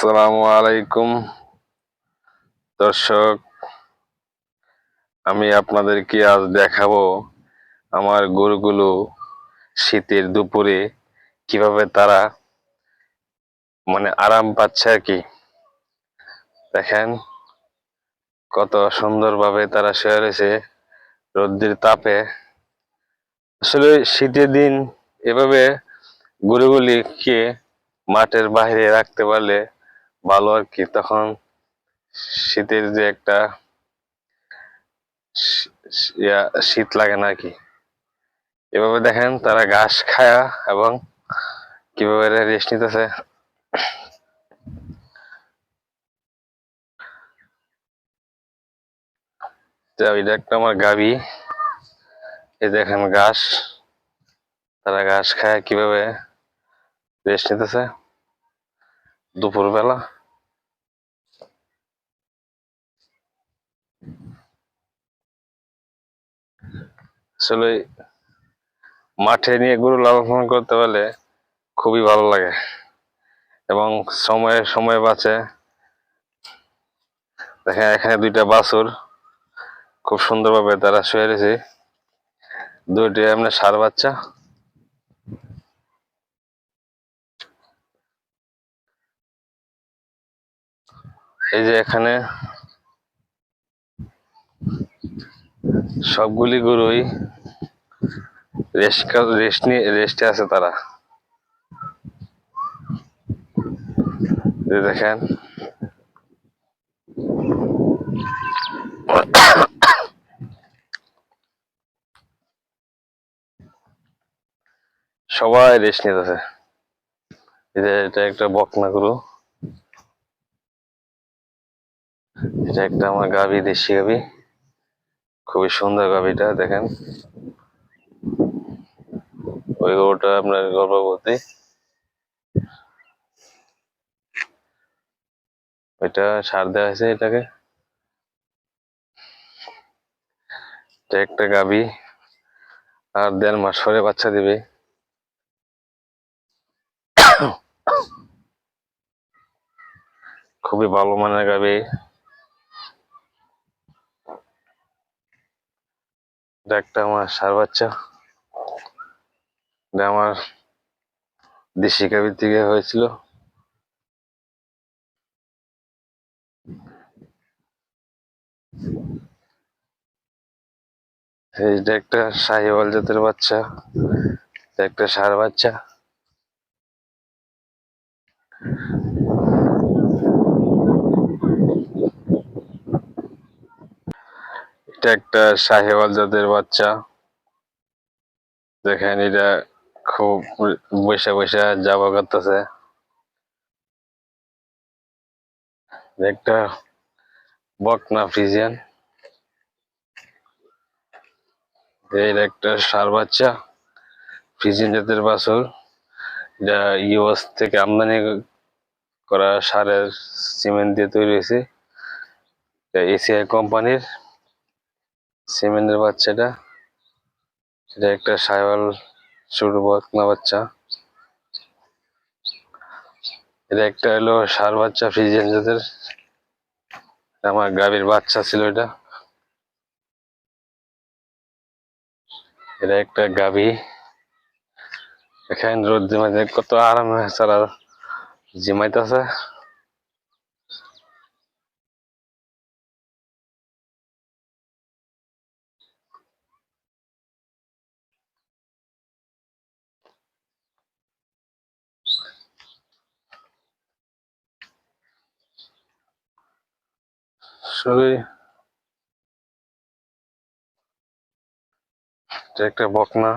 আসসালামু আলাইকুম। দর্শক, আমি আপনাদেরকে আজ দেখাবো আমার গরুগুলো শীতের দুপুরে কীভাবে তারা মানে আরাম পাচ্ছে আর কি। দেখেন, কত সুন্দরভাবে তারা শুয়ে রয়েছে রোদ্রের তাপে। আসলে শীতের দিন এভাবে গরুগুলিকে মাঠের বাইরে রাখতে পারলে ভালো আর কি। তখন শীতের যে একটা শীত লাগে না কি। এভাবে দেখেন তারা ঘাস খায়া এবং কীভাবে রেস্ট নিতেছে। এটা একটা আমার গাবি এই দেখেন ঘাস। তারা ঘাস খায় কীভাবে রেস্ট নিতেছে। দুপুরবেলা। আসলে মাঠে নিয়ে গরু লালন করতে পারলে খুবই ভালো লাগে। এবং সময়ে সময় বাঁচে। দেখেন, এখানে দুইটা বাছুর। খুব সুন্দরভাবে তারা শুয়ে রয়েছে। দুইটি এমনি সার বাচ্চা। এই যে এখানে সবগুলি গরুই রেস্ট রেস্ট নিয়ে রেস্টে আছে তারা। দেখেন। সবাই রেস্ট নিতেছে। এটা একটা বকনা গরু এটা একটা আমার গাভি, দেশি গাভি। খুবই সুন্দর গাভিটা, দেখেন। ওই গরুটা আপনার গর্ভবতী ওইটা সার দেওয়া হয়েছে এটাকে। এটা একটা গাবি আর দেড় মাস পরে বাচ্চা দিবে। খুবই ভালো মানের গাবি এটা একটা আমার সার বাচ্চা। এটা আমার দেশি গাভির থেকে হয়েছিল এইটা একটা শাহিওয়াল জাতের বাচ্চা একটা ষাঁড় বাচ্চা। এটা একটা শাহিওয়াল জাতের বাচ্চা। দেখেন এটা খুব বসে বসে যাওয়া করতেছে। একটা বকনা ফ্রিজিয়ান। এর একটা সার বাচ্চা, ফ্রিজিয়ান জাতের বাছুর। যা ইউএস থেকে আমদানি করা সারের সিমেন্ট দিয়ে তৈরি হয়েছে। এসিআই কোম্পানির সিমেন্টের বাচ্চাটা। এটা একটা সাইওয়াল ছোট বকনা বাচ্চা। এটা একটা হলো সার বাচ্চা ফ্রিজিয়ান জাতের আমার গাভীর বাচ্চা ছিল এটা। এটা একটা গাভী। এখানে রোদ জিমাইতে কত আরামে তারা জিমাইতেছে। আসলে এটা একটা বকনা।